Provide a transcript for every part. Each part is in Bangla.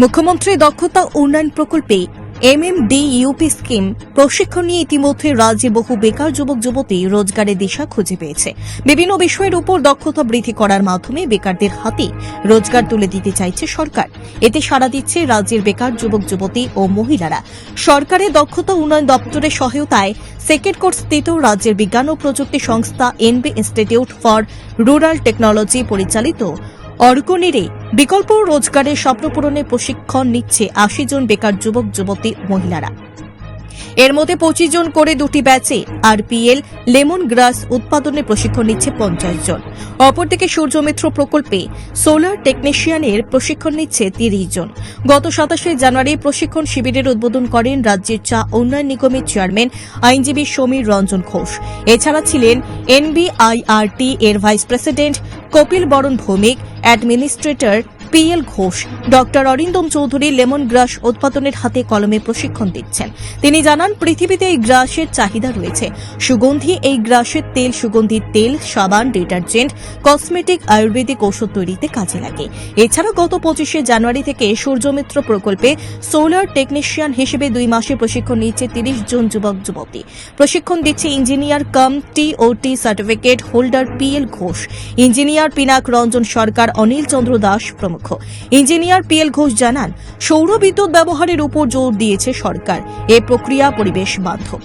মুখ্যমন্ত্রী দক্ষতা উন্নয়ন প্রকল্পে এমএমডি ইউপি স্কিম প্রশিক্ষণ নিয়ে ইতিমধ্যে রাজ্যে বহু বেকার যুবক, যুবতী রোজগারের দিশা খুঁজে পেয়েছে। বিভিন্ন বিষয়ের উপর দক্ষতা বৃদ্ধি করার মাধ্যমে বেকারদের হাতে রোজগার তুলে দিতে চাইছে সরকার। এতে সাড়া দিচ্ছে রাজ্যের বেকার যুবক, যুবতী ও মহিলারা। সরকারের দক্ষতা উন্নয়ন দপ্তরের সহায়তায় সেকেন্ড কোর্স স্থিত রাজ্যের বিজ্ঞান ও প্রযুক্তি সংস্থা NB institute for rural technology পরিচালিত অর্কনিরে বিকল্প রোজগারের স্বপ্ন পূরণে প্রশিক্ষণ নিচ্ছে আশি জন বেকার যুবক, যুবতী, মহিলারা। এর মধ্যে পঁচিশ জন করে দুটি ব্যাচে আরপিএল লেমন গ্রাস উৎপাদনে প্রশিক্ষণ নিচ্ছে পঞ্চাশ জন। অপরদিকে সূর্যমিত্র প্রকল্পে সোলার টেকনিশিয়ানের প্রশিক্ষণ নিচ্ছে তিরিশ জন। গত সাতাশে জানুয়ারি প্রশিক্ষণ শিবিরের উদ্বোধন করেন রাজ্যের চা উন্নয়ন নিগমের চেয়ারম্যান আইনজীবী সমীর রঞ্জন ঘোষ। এছাড়া ছিলেন এনবিআইআরটি এর vice president Kapil Baran Bhowmik administrator PL Ghosh, doctor Arindam Chowdhury lemon grass উৎপাদনের হাতে কলমে প্রশিক্ষণ দিচ্ছেন। তিনি জানান, পৃথিবীতে এই গ্রাসের চাহিদা রয়েছে। সুগন্ধি, এই গ্রাসের তেল সুগন্ধি তেল, সাবান, ডিটারজেন্ট, কসমেটিক, আয়ুর্বেদিক ঔষধ তৈরিতে কাজে লাগে। এছাড়া গত পঁচিশে জানুয়ারি থেকে সূর্যমিত্র প্রকল্পে সোলার টেকনিশিয়ান হিসেবে দুই মাসে প্রশিক্ষণ নিচ্ছে তিরিশ জন যুবক, যুবতী। প্রশিক্ষণ দিচ্ছে engineer cum, T O T certificate holder PL Ghosh. Engineer Pinak Ranjan Sarkar, Anil Chandra Das প্রমুখ। ইঞ্জিনিয়ার পিএল ঘোষ জানান, সৌর বিদ্যুৎ ব্যবহারের উপর জোর দিয়েছে সরকার। এ প্রক্রিয়া পরিবেশ বান্ধব।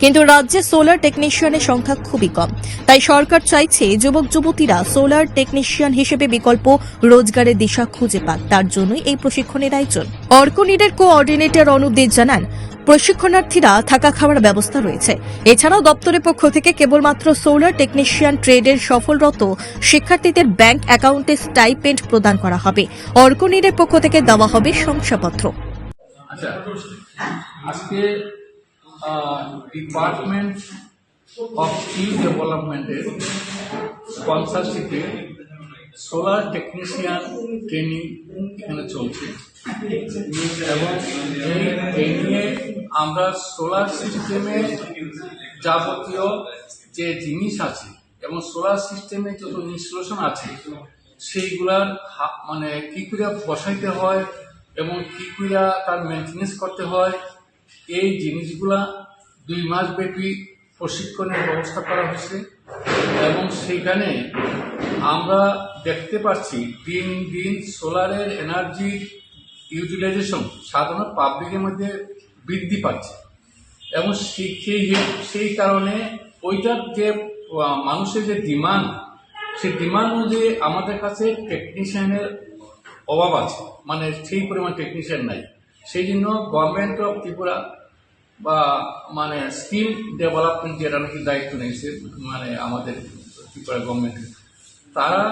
কিন্তু রাজ্যে সোলার টেকনিশিয়ানের সংখ্যা খুবই কম। তাই সরকার চাইছে যুবক যুবতীরা সোলার টেকনিশিয়ান হিসেবে বিকল্প রোজগারের দিশা খুঁজে পাক। তার জন্যই এই প্রশিক্ষণের আয়োজন। অর্কনিডের কোঅর্ডিনেটর অনুপ দে জানান প্রশিক্ষণার্থীরা থাকা খাওয়ার ব্যবস্থা রয়েছে। এছাড়াও দপ্তরের পক্ষ থেকে কেবলমাত্র সোলার টেকনিশিয়ান ট্রেডের সফলরত শিক্ষার্থীদের ব্যাংক অ্যাকাউন্টে স্টাইপেন্ড প্রদান করা হবে। অর্কনিডের পক্ষ থেকে দেওয়া হবে শংসাপত্র। আচ্ছা আজকে ডিপার্টমেন্ট অফ ডেভেলপমেন্টের সোলার টেকনিশিয়ান ট্রেনিং এখানে চলছে। এবং এই ট্রেনিংয়ে আমরা সোলার সিস্টেমে যাবতীয় যে জিনিস আছে এবং সোলার সিস্টেমে যত ইনস্টলেশন আছে, সেইগুলার মানে কী করে বসাইতে হয় এবং কী করে তার মেনটেনেন্স করতে হয়, এই জিনিসগুলা দুই মাস ব্যাপী প্রশিক্ষণের ব্যবস্থা করা হয়েছে। এবং সেইখানে আমরা দেখতে পাচ্ছি দিন দিন সোলারের এনার্জি ইউটিলাইজেশন সাধারণ পাবলিকের মধ্যে বৃদ্ধি পাচ্ছে। এবং সেই কারণে ওইটার যে মানুষের যে ডিমান্ড সেই ডিমান্ড অনুযায়ী আমাদের কাছে টেকনিশিয়ানের অভাব আছে। মানে সেই পরিমাণ টেকনিশিয়ান নাই। সেই জন্য গভর্নমেন্ট অফ ত্রিপুরা বা মানে স্কিম ডেভেলপমেন্ট যেটা নাকি দায়িত্ব নিয়েছে মানে আমাদের ত্রিপুরা গভর্নমেন্টের তারা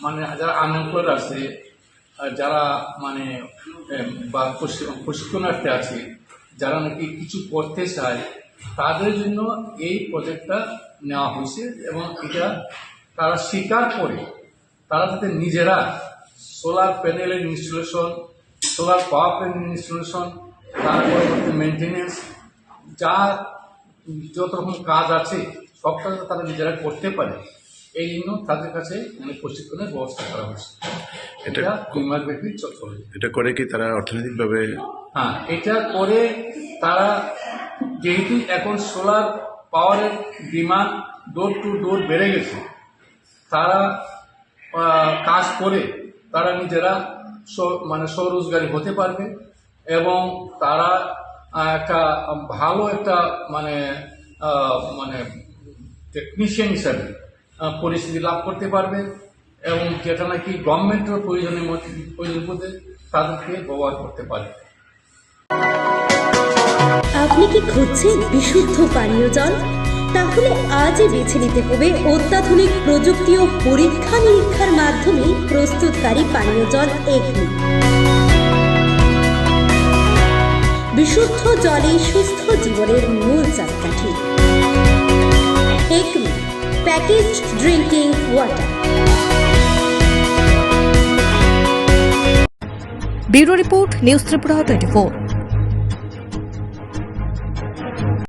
মানে যারা আনএমপ্লয়েড আছে যারা মানে বা প্রশিক্ষণার্থী আছে, যারা নাকি কিছু করতে চায়, তাদের জন্য এই প্রজেক্টটা নেওয়া হয়েছে এবং এটা তারা স্বীকার করে। তারা যাতে নিজেরা সোলার প্যানেলের installation solar power panel installation তার পরবর্তী মেনটেনেন্স যা যত রকম কাজ আছে সব কাজ তারা নিজেরা করতে পারে। এই জন্য তাদের কাছে মানে প্রশিক্ষণের ব্যবস্থা করা হয়েছে এটা- দুই মাস ব্যাপী চলে এটা করে কি তারা অর্থনৈতিকভাবে হ্যাঁ এটা করে তারা যেহেতু এখন সোলার পাওয়ারের ডিমান্ড ডোর টু ডোর বেড়ে গেছে তারা কাজ করে তারা নিজেরা মানে স্বরোজগারী হতে পারবে। এবং তারা একটা ভালো একটা মানে মানে টেকনিশিয়ান হিসাবে পরিস্থিতি লাভ করতে পারবে এবং যেটা নাকি গভর্নমেন্টের প্রয়োজনের মধ্যে প্রয়োজন মধ্যে তাদেরকে ব্যবহার করতে পারে। আপনি কি খুঁজছেন বিশুদ্ধ পানীয় জল? তাহলে আজই বেছে নিতে হবে অত্যাধুনিক প্রযুক্তি ও পরীক্ষা নিরীক্ষার মাধ্যমে প্রস্তুতকারী পানীয় জল এগনি। বিশুদ্ধ জলে সুস্থ জীবনের মূল চাপকাঠি Acme package drinking water. Bureau report, news Tripura twenty